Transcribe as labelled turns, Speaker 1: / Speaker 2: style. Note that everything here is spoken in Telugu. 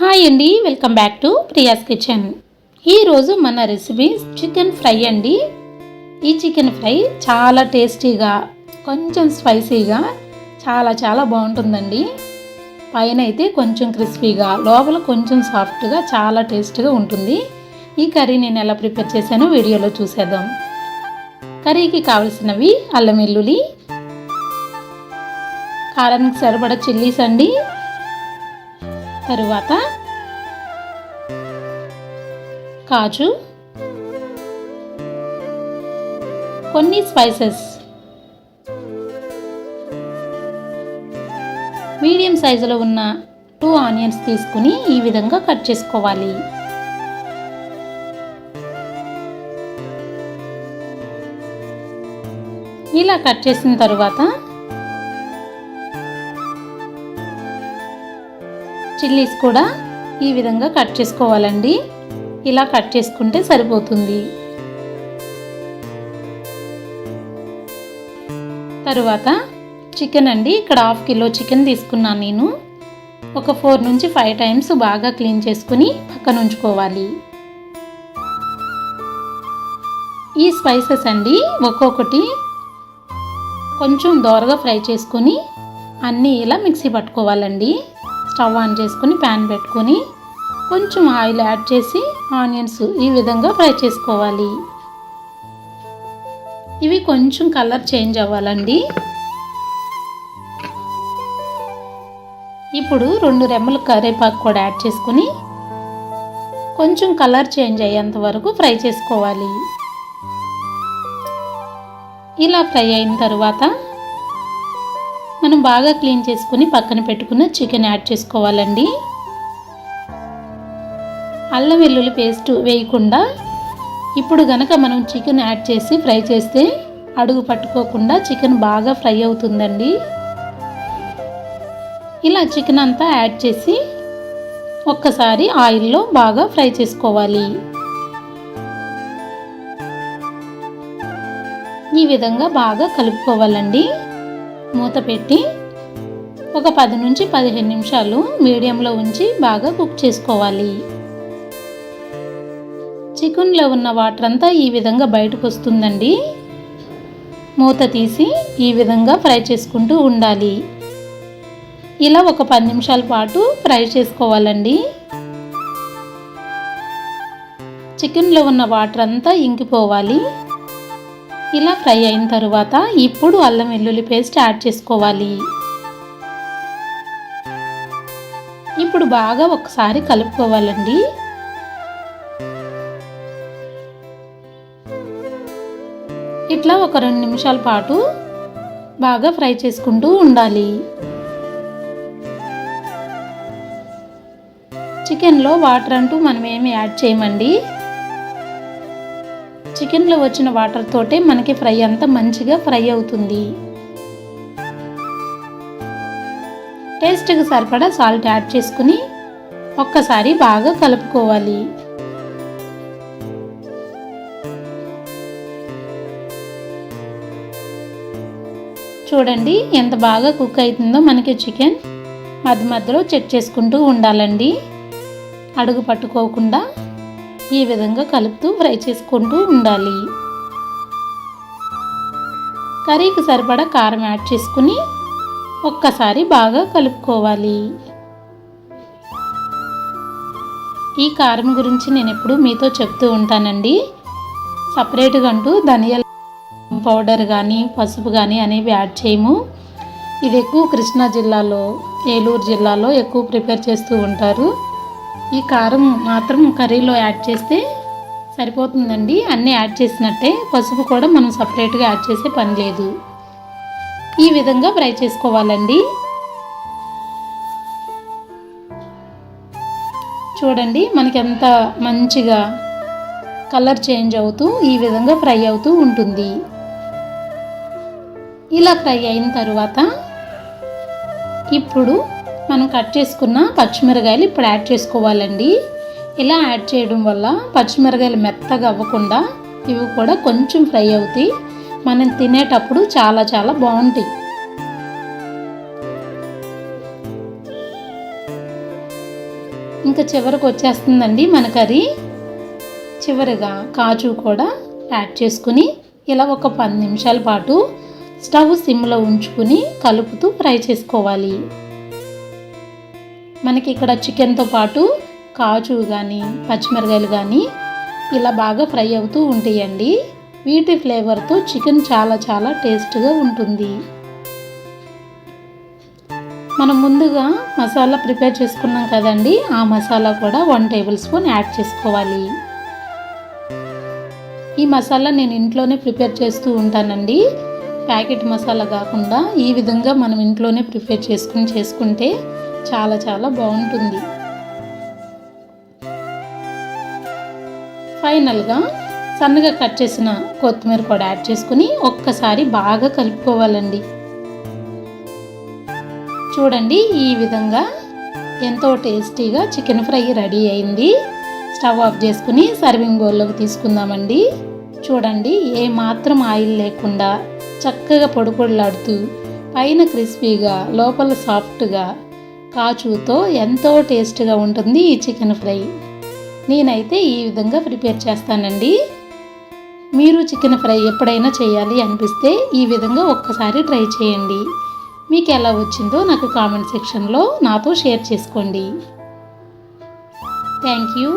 Speaker 1: హాయ్ అండి welcome back to Priya's kitchen. ఈరోజు మన రెసిపీ చికెన్ ఫ్రై అండి. ఈ చికెన్ ఫ్రై చాలా టేస్టీగా కొంచెం స్పైసీగా చాలా చాలా బాగుంటుందండి. పైన అయితే కొంచెం క్రిస్పీగా లోపల కొంచెం సాఫ్ట్గా చాలా టేస్ట్గా ఉంటుంది. ఈ కర్రీ నేను ఎలా ప్రిపేర్ చేశానో వీడియోలో చూసేద్దాం. కర్రీకి కావలసినవి అల్లం వెల్లుల్లి కారానికి సరిపడ చిల్లీస్ అండి తరువాత కాజు. కొన్ని స్పైసెస్ మీడియం సైజులో ఉన్న టూ ఆనియన్స్ తీసుకుని ఈ విధంగా కట్ చేసుకోవాలి. ఇలా కట్ చేసిన తరువాత చిల్లీస్ కూడా ఈ విధంగా కట్ చేసుకోవాలండి. ఇలా కట్ చేసుకుంటే సరిపోతుంది. తరువాత చికెన్ అండి ఇక్కడ హాఫ్ కిలో చికెన్ తీసుకున్నాను నేను. ఒక ఫోర్ నుంచి ఫైవ్ టైమ్స్ బాగా క్లీన్ చేసుకుని పక్కన ఉంచుకోవాలి. ఈ స్పైసెస్ అండి ఒక్కొక్కటి కొంచెం దోరగా ఫ్రై చేసుకొని అన్నీ ఇలా మిక్సీ పట్టుకోవాలండి. స్టవ్ ఆన్ చేసుకుని ప్యాన్ పెట్టుకొని కొంచెం ఆయిల్ యాడ్ చేసి ఆనియన్స్ ఈ విధంగా ఫ్రై చేసుకోవాలి. ఇవి కొంచెం కలర్ చేంజ్ అవ్వాలండి. ఇప్పుడు రెండు రెమ్మల కరివేపాకు కూడా యాడ్ చేసుకుని కొంచెం కలర్ చేంజ్ అయ్యేంత వరకు ఫ్రై చేసుకోవాలి. ఇలా ఫ్రై అయిన తర్వాత మనం బాగా క్లీన్ చేసుకుని పక్కన పెట్టుకున్న చికెన్ యాడ్ చేసుకోవాలండి. అల్లం వెల్లుల్లి పేస్ట్ వేయకుండా ఇప్పుడు గనక మనం చికెన్ యాడ్ చేసి ఫ్రై చేస్తే అడుగు పట్టుకోకుండా చికెన్ బాగా ఫ్రై అవుతుందండి. ఇలా చికెన్ అంతా యాడ్ చేసి ఒక్కసారి ఆయిల్లో బాగా ఫ్రై చేసుకోవాలి. ఈ విధంగా బాగా కలుపుకోవాలండి. మూత పెట్టి ఒక పది నుంచి పదిహేను నిమిషాలు మీడియంలో ఉంచి బాగా కుక్ చేసుకోవాలి. చికెన్లో ఉన్న వాటర్ అంతా ఈ విధంగా బయటకు వస్తుందండి. మూత తీసి ఈ విధంగా ఫ్రై చేసుకుంటూ ఉండాలి. ఇలా ఒక పది నిమిషాల పాటు ఫ్రై చేసుకోవాలండి. చికెన్లో ఉన్న వాటర్ అంతా ఇంకిపోవాలి. ఇలా ఫ్రై అయిన తర్వాత ఇప్పుడు అల్లం వెల్లుల్లి పేస్ట్ యాడ్ చేసుకోవాలి. ఇప్పుడు బాగా ఒకసారి కలుపుకోవాలండి. ఇట్లా ఒక రెండు నిమిషాల పాటు బాగా ఫ్రై చేసుకుంటూ ఉండాలి. చికెన్లో వాటర్ అంటూ మనం ఏమి యాడ్ చేయమండి. చికెన్లో వచ్చిన వాటర్ తోటే మనకి ఫ్రై అంతా మంచిగా ఫ్రై అవుతుంది. టేస్ట్కి సరిపడా సాల్ట్ యాడ్ చేసుకుని ఒక్కసారి బాగా కలుపుకోవాలి. చూడండి ఎంత బాగా కుక్ అవుతుందో మనకి చికెన్ మధ్య మధ్యలో చెక్ చేసుకుంటూ ఉండాలండి. అడుగు పట్టుకోకుండా ఈ విధంగా కలుపుతూ ఫ్రై చేసుకుంటూ ఉండాలి. కర్రీకి సరిపడా కారం యాడ్ చేసుకుని ఒక్కసారి బాగా కలుపుకోవాలి. ఈ కారం గురించి నేను ఎప్పుడు మీతో చెప్తూ ఉంటానండి. సపరేట్గా అంటూ ధనియాల పౌడర్ కానీ పసుపు కానీ అనేవి యాడ్ చేయము. ఇది ఎక్కువ కృష్ణా జిల్లాలో ఏలూరు జిల్లాలో ఎక్కువ ప్రిపేర్ చేస్తూ ఉంటారు. ఈ కారం మాత్రం కర్రీలో యాడ్ చేస్తే సరిపోతుందండి. అన్నీ యాడ్ చేసినట్టే పసుపు కూడా మనం సపరేట్గా యాడ్ చేసే పని లేదు. ఈ విధంగా ఫ్రై చేసుకోవాలండి. చూడండి మనకి ఎంత మంచిగా కలర్ చేంజ్ అవుతూ ఈ విధంగా ఫ్రై అవుతూ ఉంటుంది. ఇలా ఫ్రై అయిన తర్వాత ఇప్పుడు మనం కట్ చేసుకున్న పచ్చిమిరకాయలు ఇప్పుడు యాడ్ చేసుకోవాలండి. ఇలా యాడ్ చేయడం వల్ల పచ్చిమిరకాయలు మెత్తగా అవ్వకుండా ఇవి కూడా కొంచెం ఫ్రై అవుతాయి. మనం తినేటప్పుడు చాలా చాలా బాగుంటాయి. ఇంకా చివరికి వచ్చేస్తుందండి మన కర్రీ. చివరిగా కాజు కూడా యాడ్ చేసుకుని ఇలా ఒక పది నిమిషాల పాటు స్టవ్ సిమ్లో ఉంచుకుని కలుపుతూ ఫ్రై చేసుకోవాలి. మనకి ఇక్కడ చికెన్తో పాటు కాజు కానీ పచ్చిమిరకాయలు కానీ ఇలా బాగా ఫ్రై అవుతూ ఉంటాయండి. వీటి ఫ్లేవర్తో చికెన్ చాలా చాలా టేస్ట్గా ఉంటుంది. మనం ముందుగా మసాలా ప్రిపేర్ చేసుకున్నాం కదండి. ఆ మసాలా కూడా వన్ టేబుల్ స్పూన్ యాడ్ చేసుకోవాలి. ఈ మసాలా నేను ఇంట్లోనే ప్రిపేర్ చేస్తూ ఉంటానండి. ప్యాకెట్ మసాలా కాకుండా ఈ విధంగా మనం ఇంట్లోనే ప్రిపేర్ చేసుకుని చేసుకుంటే చాలా చాలా బాగుంటుంది. ఫైనల్గా సన్నగా కట్ చేసిన కొత్తిమీర కూడా యాడ్ చేసుకుని ఒక్కసారి బాగా కలుపుకోవాలండి. చూడండి ఈ విధంగా ఎంతో టేస్టీగా చికెన్ ఫ్రై రెడీ అయింది. స్టవ్ ఆఫ్ చేసుకుని సర్వింగ్ బౌల్లోకి తీసుకుందామండి. చూడండి ఏ మాత్రం ఆయిల్ లేకుండా చక్కగా పొడి పొడిలాడుతూ పైన క్రిస్పీగా లోపల సాఫ్ట్గా కాచుతో ఎంతో టేస్ట్గా ఉంటుంది ఈ చికెన్ ఫ్రై. నేనైతే ఈ విధంగా ప్రిపేర్ చేస్తానండి. మీరు చికెన్ ఫ్రై ఎప్పుడైనా చేయాలి అనిపిస్తే ఈ విధంగా ఒక్కసారి ట్రై చేయండి. మీకు ఎలా వచ్చిందో నాకు కామెంట్ సెక్షన్లో నాతో షేర్ చేసుకోండి. Thank you.